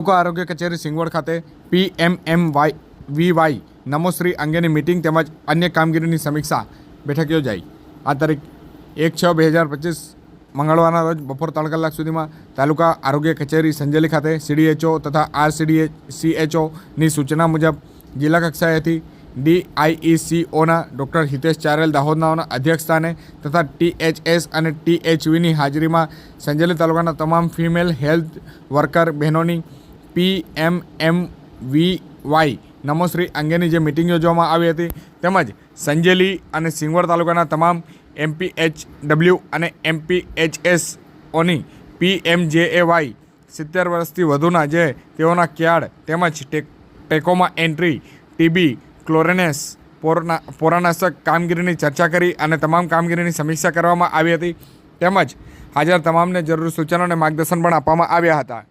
તાલુકા આરોગ્ય કચેરી સિંગવડ ખાતે પી એમ એમ વાય વી વાય નમોશ્રી અંગેની મિટિંગ તેમજ અન્ય કામગીરીની સમીક્ષા બેઠક યોજાઈ. આ તારીખ એક છ બે હજાર પચીસ મંગળવારના રોજ બપોર ત્રણ કલાક સુધીમાં તાલુકા આરોગ્ય કચેરી સંજેલી ખાતે સીડીએચઓ તથા આર સીડીએ સીએચઓની સૂચના મુજબ જિલ્લા કક્ષાએથી ડીઆઈઈસીઓના ડૉક્ટર હિતેશ ચારેલ દાહોદનાઓના અધ્યક્ષસ્થાને તથા ટીએચએસ અને ટીએચવીની હાજરીમાં સંજેલી તાલુકાના તમામ ફિમેલ હેલ્થ વર્કર બહેનોની પી એમ એમ વી વાય નમોશ્રી અંગેની જે મિટિંગ યોજવામાં આવી હતી તેમજ સંજેલી અને સિંગવડ તાલુકાના તમામ એમપીએચ ડબલ્યુ અને એમપીએચએસઓની પી એમ જે એ વાય સિત્તેર વર્ષથી વધુના જે તેઓના ક્યાડ તેમજ ટેક, ટેકોમાં એન્ટ્રી ટીબી ક્લોરેનેસ, પોરના, પોરાનાશક કામગીરીની ચર્ચા કરી અને તમામ કામગીરીની સમીક્ષા કરવામાં આવી હતી તેમજ હાજર તમામને જરૂરી સૂચનો અને માર્ગદર્શન પણ આપવામાં આવ્યા હતા.